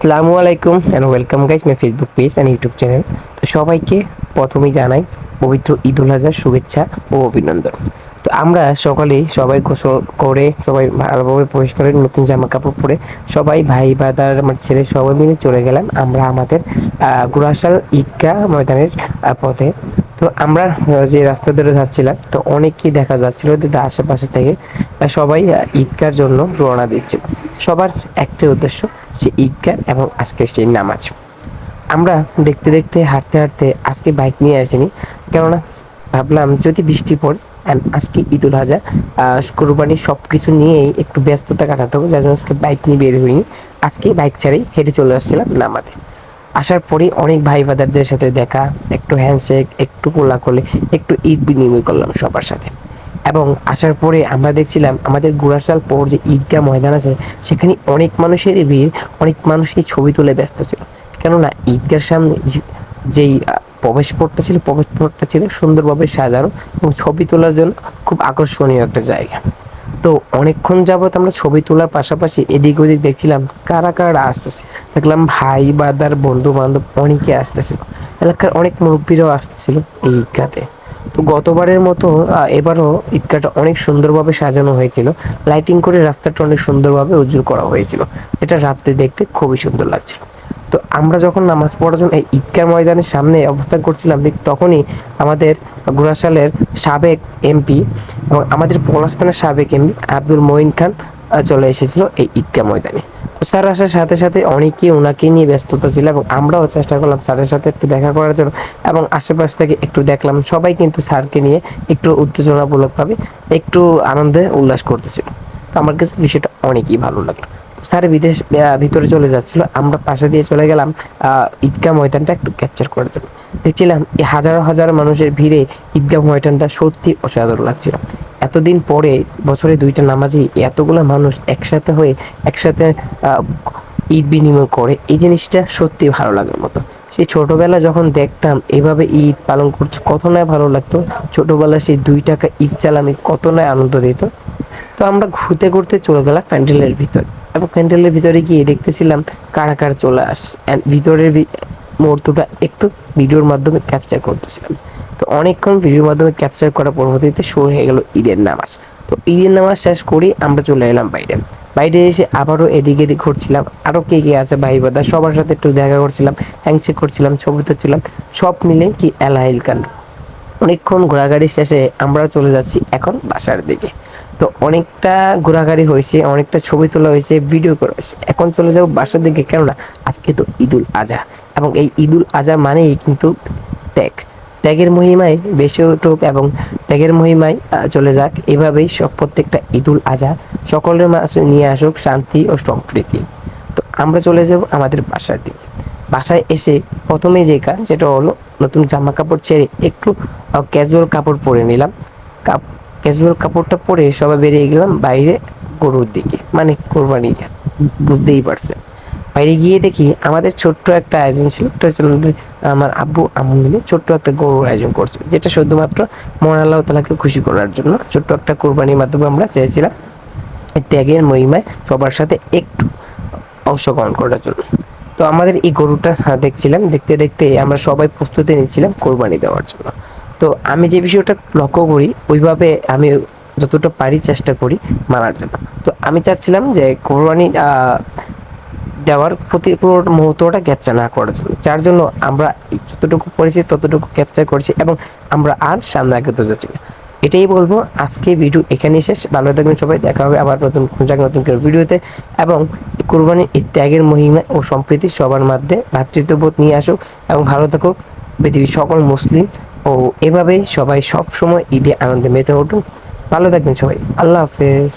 আসসালামু আলাইকুম and welcome guys my Facebook page and YouTube channel তো সবাইকে প্রথমেই জানাই পবিত্র ঈদ উল শুভেচ্ছা ও অভিনন্দন। তো আমরা সকালেই সবাই গোসল করে, সবাই ভালোভাবে পরিষ্কার করে নতুন জামা কাপড় পরে সবাই ভাই বাদার আমার ছেলে সবাই মিলে চলে গেলাম। আমরা আমাদের গুড়াশাল ঈদগাহ ময়দানের পথে। তো আমরা যে রাস্তা ধরে যাচ্ছিলাম তো অনেকেই দেখা যাচ্ছিল যে আশেপাশে থেকে সবাই ঈদগার জন্য রওনা দিচ্ছিল। সবার একটাই উদ্দেশ্য সে ঈদগার এবং আজকে সেই নামাজ। আমরা দেখতে দেখতে হাঁটতে হাঁটতে আজকে বাইক নিয়ে আসিনি কেননা ভাবলাম যদি বৃষ্টি পড়ে and আজকে ঈদুল আহ, কোরবানি সব কিছু নিয়েই একটু ব্যস্ততা কাটাতে হবে যার জন্য আজকে বাইক নিয়ে বের হইনি। আজকে বাইক ছাড়াই হেঁটে চলে আসছিলাম নামাজে। আসার পরেই অনেক ভাই বাদারদের সাথে দেখা, একটু হ্যান্ডশেক একটু কোলাকলে, একটু ঈদ বিনিময় করলাম সবার সাথে। এবং আসার পরে আমরা দেখছিলাম আমাদের গুড়াশাল পর যে ঈদগাহ ময়দান আছে, সেখানে অনেক মানুষেরই ভিড়, অনেক মানুষই ছবি তুলে ব্যস্ত ছিল। কেননা ঈদগার সামনে যেই প্রবেশ পথটা ছিল প্রবেশ পথটা ছিল সুন্দরভাবে সাজানো এবং ছবি তোলার জন্য খুব আকর্ষণীয় একটা জায়গা। তো অনেকক্ষণ যাবত আমরা ছবি তোলার পাশাপাশি এদিক ওদিক দেখছিলাম কারা কারা আসতেছে। দেখলাম ভাই, বাদার বন্ধু বান্ধব অনেকে আসতেছিল। এলাকার অনেক মুরব্বীরাও আসতেছিল এই ঈদগাতে তো গতবারের মতো এবারও ঈদগাটা অনেক সুন্দরভাবে সাজানো হয়েছিল। লাইটিং করে রাস্তাটা অনেক সুন্দরভাবে উজ্জ্বল করা হয়েছিল। এটা রাত্রে দেখতে খুবই সুন্দর লাগছিল। তো আমরা যখন নামাজ পড়ার জন্য এই ঈদগাহ ময়দানের সামনে অবস্থান করছিলাম, ঠিক তখনই আমাদের গুড়াশালের সাবেক এমপি এবং আমাদের পলাশথানের সাবেক এমপি আব্দুল মঈন খান চলে এসেছিল এই ঈদগাহ ময়দানে। তো স্যার আসার সাথে সাথে অনেকেই ওনাকে নিয়ে ব্যস্ততা ছিল এবং আমরাও চেষ্টা করলাম স্যারের সাথে একটু দেখা করার জন্য এবং আশেপাশ থেকে একটু দেখলাম। সবাই কিন্তু স্যারকে নিয়ে একটু উত্তেজনামূলকভাবে একটু আনন্দে উল্লাস করতেছিল। তো আমার কাছে বিষয়টা অনেকই ভালো লাগল। স্যার বিদেশ ভিতরে চলে যাচ্ছিল। আমরা পাশে দিয়ে চলে গেলাম ঈদগাহ ময়দানটা একটু ক্যাপচার করার জন্য। দেখছিলাম এই হাজার হাজার মানুষের ভিড়ে ঈদগাহ ময়দানটা সত্যি অসাধারণ লাগছিল। এতদিন পরে বছরে দুইটা নামাজই এতগুলো মানুষ একসাথে হয়ে, একসাথে ঈদ বিনিময় করে। এই জিনিসটা সত্যি ভালো লাগার মতো। সেই ছোটবেলা যখন দেখতাম এভাবে ঈদ পালন করছে, কত না ভালো লাগতো। ছোটবেলা সেই দুই টাকা ঈদ চালামি কত না আনন্দ দিত। তো আমরা ঘুরতে ঘুরতে চলে গেলাম প্যান্ডেলের ভিতর। এবং প্যান্ডেলের ভিতরে গিয়ে দেখতেছিলাম কারা কারা চলে আস ভিতরের মুহূর্তটা একটু ভিডিওর মাধ্যমে ক্যাপচার করতেছিলাম। তো অনেকক্ষণ ভিডিওর মাধ্যমে ক্যাপচার করার পরবর্তীতে শুরু হয়ে গেল ঈদের নামাজ। তো ঈদের নামাজ শেষ করেই আমরা চলে এলাম বাইরে। বাইরে এসে আবারও এদিকে এদিক ঘুরছিলাম। আরও কে কে আছে ভাই বাদা সবার সাথে একটু দেখা করছিলাম হ্যাংশেক করছিলাম, ছবি তুলছিলাম। সব মিলে কি এলাহিল কাণ্ড। অনেকক্ষণ ঘোরাঘুরি শেষে আমরা চলে যাচ্ছি এখন বাসার দিকে। তো অনেকটা ঘোরাঘুরি হয়েছে, অনেকটা ছবি তোলা হয়েছে ভিডিও করা হয়েছে। এখন চলে যাব বাসার দিকে, কেননা আজকে তো ঈদুল আজহা এবং এই ঈদুল আজহা মানেই কিন্তু ত্যাগ। ত্যাগের মহিমায় বেশি উঠুক এবং ত্যাগের মহিমায় চলে যাক। এভাবেই সব প্রত্যেকটা ঈদুল আজহা সকলের মাঝে নিয়ে আসুক শান্তি ও সম্প্রীতি। তো আমরা চলে যাব আমাদের বাসার দিকে। বাসায় এসে প্রথমে যে কাজ সেটা হলো নতুন জামা কাপড় ছেড়ে একটু ক্যাজুয়াল কাপড় পরে নিলাম। কাপ ক্যাজুয়াল কাপড়টা পরে সবাই বেরিয়ে গেলাম বাইরে গরুর দিকে মানে কোরবানি বুঝতেই পারছেন। বাইরে গিয়ে দেখি আমাদের ছোট্ট একটা আয়োজন ছিল, ওটা হচ্ছে আমাদের, আমার আব্বু, আম্মু মিলে ছোট্ট একটা গরুর আয়োজন করছে, যেটা শুধুমাত্র মহান আল্লাহ তালাকে খুশি করার জন্য। ছোট্ট একটা কোরবানির মাধ্যমে আমরা চেয়েছিলাম ত্যাগের মহিমায় সবার সাথে একটু অংশগ্রহণ করার জন্য। তো আমাদের এই গরুটা হ্যাঁ, দেখছিলাম। দেখতে দেখতে আমরা সবাই প্রস্তুতি নিচ্ছিলাম কোরবানি দেওয়ার জন্য। তো আমি যে বিষয়টা লক্ষ্য করি ওইভাবে আমি যতটা পারি চেষ্টা করি মানার জন্য। তো আমি চাচ্ছিলাম যে কোরবানি দেওয়ার প্রতি পুরো মুহূর্তটা ক্যাপচার না করার জন্য। যার জন্য আমরা যতটুকু পড়েছি ততটুকু ক্যাপচার করেছি এবং আমরা আর সামনে আগে তো যাচ্ছি না। এটাই বলব, আজকে ভিডিও এখানেই শেষ। ভালো থাকবেন সবাই, দেখা হবে আবার নতুন জায়গায় নতুন কেউ ভিডিওতে। এবং কুরবানির কোরবানির এই ত্যাগের মহিমা ও সম্প্রীতি সবার মধ্যে ভ্রাতৃত্ববোধ নিয়ে আসুক। এবং ভালো থাকুক, পৃথিবীর সকল মুসলিম। ও এভাবেই সবাই সব সময় ঈদে আনন্দে মেতে উঠুক। ভালো থাকবেন সবাই, আল্লাহ হাফেজ।